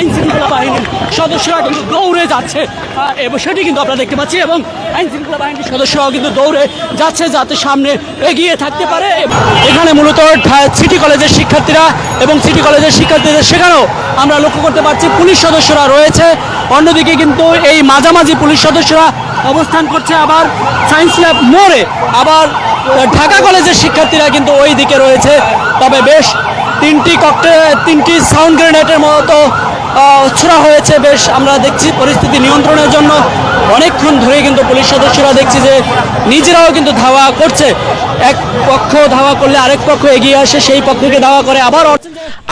আইন শৃঙ্খলা বাহিনীর সদস্যরা কিন্তু দৌড়ে যাচ্ছে। এবং সেটি কিন্তু আমরা দেখতে পাচ্ছি এবং আইন শৃঙ্খলা বাহিনীর সদস্যরাও কিন্তু দৌড়ে যাচ্ছে যাতে সামনে এগিয়ে থাকতে পারে। এখানে মূলত সিটি কলেজের শিক্ষার্থীরা এবং সিটি কলেজের শিক্ষার্থীদের সেখানেও আমরা লক্ষ্য করতে পারছি পুলিশ সদস্যরা রয়েছে। অন্যদিকে কিন্তু এই মাঝামাঝি পুলিশ সদস্যরা অবস্থান করছে আবার সায়েন্স ল্যাব মোড়ে। আবার ঢাকা কলেজের শিক্ষার্থীরা কিন্তু ওই দিকে রয়েছে। তবে বেশ তিনটি ককটে তিনটি সাউন্ড গ্রেনেডের মতো ছোড়া হয়েছে বেশ আমরা দেখছি পরিস্থিতি নিয়ন্ত্রণের জন্য। অনেকক্ষণ ধরে কিন্তু পুলিশ সদস্যরা দেখছি যে নিজেরাও কিন্তু ধাওয়া করছে। এক পক্ষ ধাওয়া করলে আরেক পক্ষ এগিয়ে আসে সেই পক্ষকে ধাওয়া করে আবার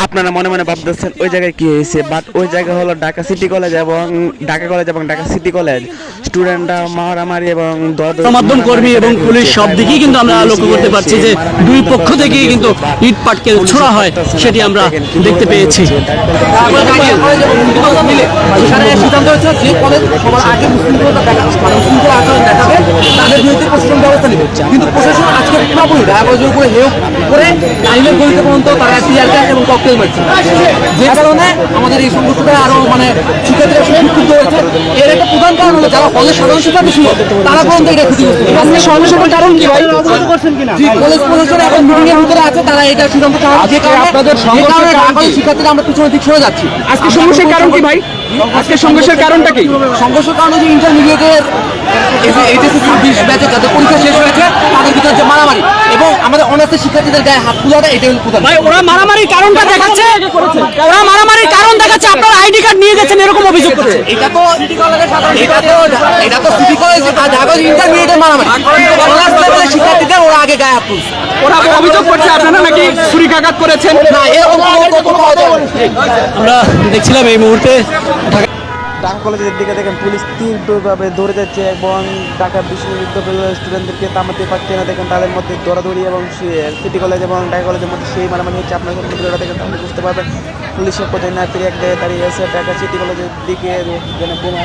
আপনারা মনে মনে ভাবতেছেন ওই জায়গায় কি হয়েছে? বাট ওই জায়গা হলো ঢাকা সিটি কলেজ এবং ঢাকা কলেজ এবং ঢাকা সিটি কলেজ। স্টুডেন্টরা মারামারি এবং গণমাধ্যম কর্মী এবং পুলিশ সব দিকেই কিন্তু আমরা লক্ষ্য করতে পারছি যে দুই পক্ষ থেকেই কিন্তু ইট পাটকেল ছোড়া হয় সেটি আমরা দেখতে পেয়েছি। তাদের বিরুদ্ধে প্রশাসন ব্যবস্থা নেবে। কিন্তু প্রশাসন ঢাকা কলেজের উপরে হেউ করে গলিতে পর্যন্ত তারা টিয়ার গ্যাস এবং ককটেল মারছে। যে কারণে আমাদের এই সংগঠনটা আরও মানে শিক্ষার্থীরা সুক্ষুব্ধ হয়েছে। এর একটা প্রধান কারণ হলো যারা কলেজ সাধারণ শিক্ষার্থী ছিল তারা পর্যন্ত এটা ক্ষতিগ্রস্ত কারণ কি ভাই? কলেজ প্রশাসন এখন মিটিং এর ভিতরে আছে তারা এটা সিদ্ধান্ত যে কারণে আপনাদের শিক্ষার্থীরা আমরা পিছনের দিক সরে যাচ্ছি। আজকে সমস্যার কারণ কি ভাই? আজকে সমস্যার কারণটা কি? সংঘর্ষের কারণে যে ইন্টারমিডিয়েটের এইচএসসি বিশ ব্যাচে যাদের পরীক্ষা শেষ হয়েছে তাদের ভিতরে যে মারামারি। এবং আমাদের অনার্সের শিক্ষার্থীদের গায়ে হাত তুলাটা এটাই প্রধান। ভাই ওরা মারামারির কারণটা দেখাচ্ছে। ওরা মারামারির কারণ দেখাচ্ছে। আপনার আইডি কার্ড নিয়ে গেছেন এরকম অভিযোগ করছে। এটা তো এটা তো এটা তো সিটি কলেজ ঢাকা ইন্টারমিডিয়েটের মারামারি। কিন্তু অনার্স লেভেলের শিক্ষার্থীদের ওরা আগে গায়ে হাত তুলছে। ওরা অভিযোগ করছে আপনারা নাকি? ছুরিকাঘাত করেছেন? না এরকম। আমরা দেখছিলাম এই মুহূর্তে ঢাকা কলেজের দিকে দেখেন পুলিশ তীব্রভাবে ধরে যাচ্ছে এবং ঢাকা বিশ্ববিদ্যালয়ের স্টুডেন্টদেরকে থামাতে পারছে না। দেখেন তাদের মধ্যে দৌড়াদৌড়ি এবং সিটি কলেজ এবং ঢাকা কলেজের মধ্যে সেই মারামারি হচ্ছে। আপনার ভিডিওটা দেখেন তাহলে বুঝতে পারবেন পুলিশের কোথায় না ফিরে এক জায়গায় দাঁড়িয়ে আছে। ঢাকা সিটি কলেজের দিকে যেন বোমা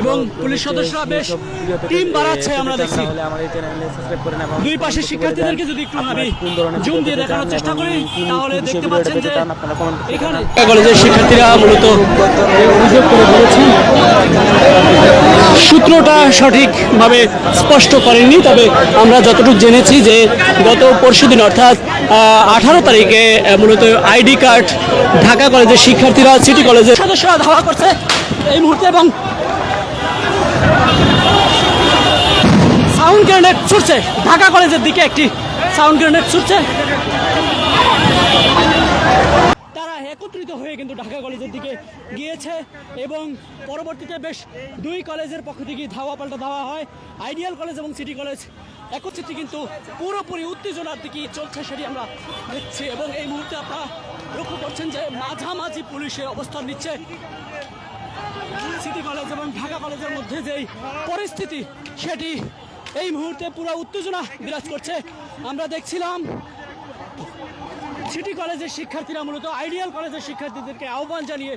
এবং পুলিশ সদস্যরা বেশ টিম বাড়াচ্ছে আমরা দেখছি। দুই পাশে শিক্ষার্থীদেরকে যদি একটু আমি জুম দিয়ে দেখানোর চেষ্টা করি তাহলে দেখতে পাচ্ছেন যে এখানে কলেজের শিক্ষার্থীরা মূলত অভিযোগ করে বলেছেন। সূত্রটা সঠিকভাবে স্পষ্ট করেননি তবে আমরা যতটুকু জেনেছি যে গত পরশুদিন অর্থাৎ আঠারো তারিখে মূলত আইডি কার্ড ঢাকা কলেজের শিক্ষার্থীরা সিটি কলেজের সদস্যরা ধাওয়া করছে এই মুহূর্তে এবং সাউন্ড গ্রেনেড ছুটছে। ঢাকা কলেজের দিকে একটি সাউন্ড গ্রেনেড ছুটছে। একত্রিত হয়ে কিন্তু ঢাকা কলেজের দিকে গিয়েছে এবং পরবর্তীতে বেশ দুই কলেজের পক্ষ থেকে ধাওয়া পাল্টা ধাওয়া হয়। আইডিয়াল কলেজ এবং সিটি কলেজ একত্রিত কিন্তু পুরোপুরি উত্তেজনার দিকে চলছে সেটি আমরা দেখছি এবং এই মুহূর্তে আপনারা লক্ষ্য করছেন যে মাঝামাঝি পুলিশের অবস্থান নিচ্ছে সিটি কলেজ এবং ঢাকা কলেজের মধ্যে যেই পরিস্থিতি সেটি এই মুহূর্তে পুরো উত্তেজনা বিরাজ করছে। আমরা দেখছিলাম সিটি কলেজের শিক্ষার্থীরা মূলত আইডিয়াল কলেজের শিক্ষার্থীদেরকে আহ্বান জানিয়ে